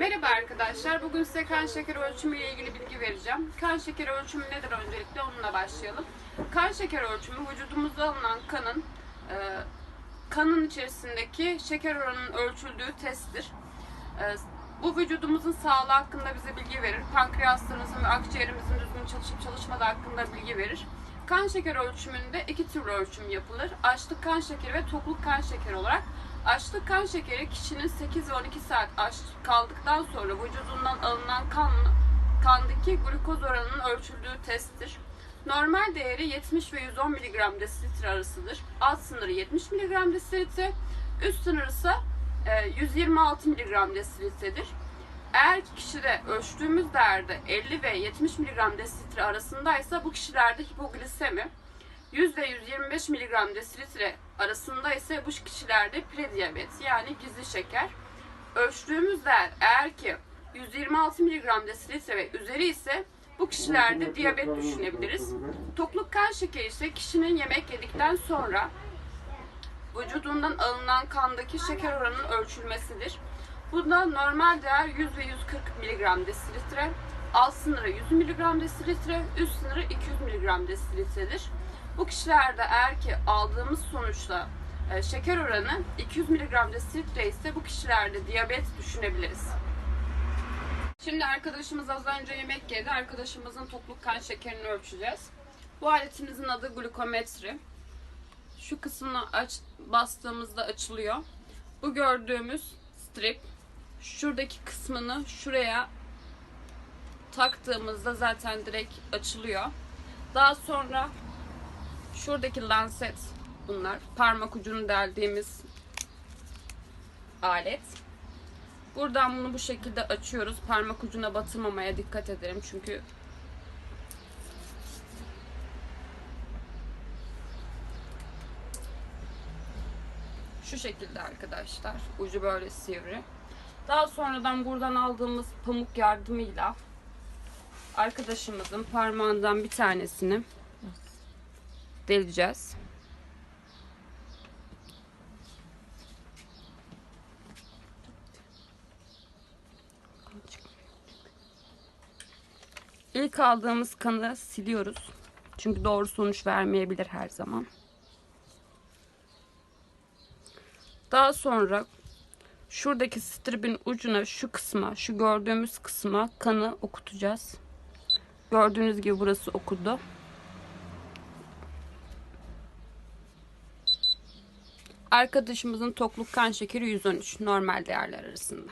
Merhaba arkadaşlar. Bugün size kan şekeri ölçümü ile ilgili bilgi vereceğim. Kan şekeri ölçümü nedir öncelikle onunla başlayalım. Kan şekeri ölçümü vücudumuzda alınan kanın e, kanın içerisindeki şeker oranının ölçüldüğü testtir. E, bu vücudumuzun sağlığı hakkında bize bilgi verir. Pankreaslarımızın ve akciğerimizin düzgün çalışıp çalışmadığı hakkında bilgi verir. Kan şekeri ölçümünde iki türlü ölçüm yapılır. Açlık kan şekeri ve tokluk kan şekeri olarak. Açlık kan şekeri kişinin 8 ve 12 saat aç kaldıktan sonra vücudundan alınan kan, kandaki glukoz oranının ölçüldüğü testtir. Normal değeri 70 ve 110 mg desilitre arasıdır. Alt sınırı 70 mg desilitre, üst sınırı ise e, 126 mg desilitredir. Eğer kişide ölçtüğümüz değerde 50 ve 70 mg desilitre arasındaysa bu kişilerde hipoglisemi, 100 ve 125 mg desilitre arasında ise bu kişilerde prediyabet yani gizli şeker. Ölçtüğümüz değer eğer ki 126 mg desilitre ve üzeri ise bu kişilerde diyabet düşünebiliriz. Tokluk kan şekeri ise kişinin yemek yedikten sonra vücudundan alınan kandaki şeker oranının ölçülmesidir. Bunda normal değer 100 ve 140 mg desilitre, alt sınırı 100 mg desilitre, üst sınırı 200 mg desilitredir. Bu kişilerde eğer ki aldığımız sonuçta e, şeker oranı 200 mg desilitre ise bu kişilerde diyabet düşünebiliriz. Şimdi arkadaşımız az önce yemek yedi. Arkadaşımızın tokluk kan şekerini ölçeceğiz. Bu aletimizin adı glukometri. Şu kısmını aç, bastığımızda açılıyor. Bu gördüğümüz strip şuradaki kısmını şuraya taktığımızda zaten direkt açılıyor. Daha sonra şuradaki lanset bunlar. Parmak ucunu deldiğimiz alet. Buradan bunu bu şekilde açıyoruz. Parmak ucuna batırmamaya dikkat edelim çünkü şu şekilde arkadaşlar. Ucu böyle sivri. Daha sonradan buradan aldığımız pamuk yardımıyla arkadaşımızın parmağından bir tanesini deleceğiz. İlk aldığımız kanı siliyoruz. Çünkü doğru sonuç vermeyebilir her zaman. Daha sonra şuradaki stribin ucuna şu kısma, şu gördüğümüz kısma kanı okutacağız. Gördüğünüz gibi burası okudu. Arkadaşımızın tokluk kan şekeri 113 normal değerler arasında.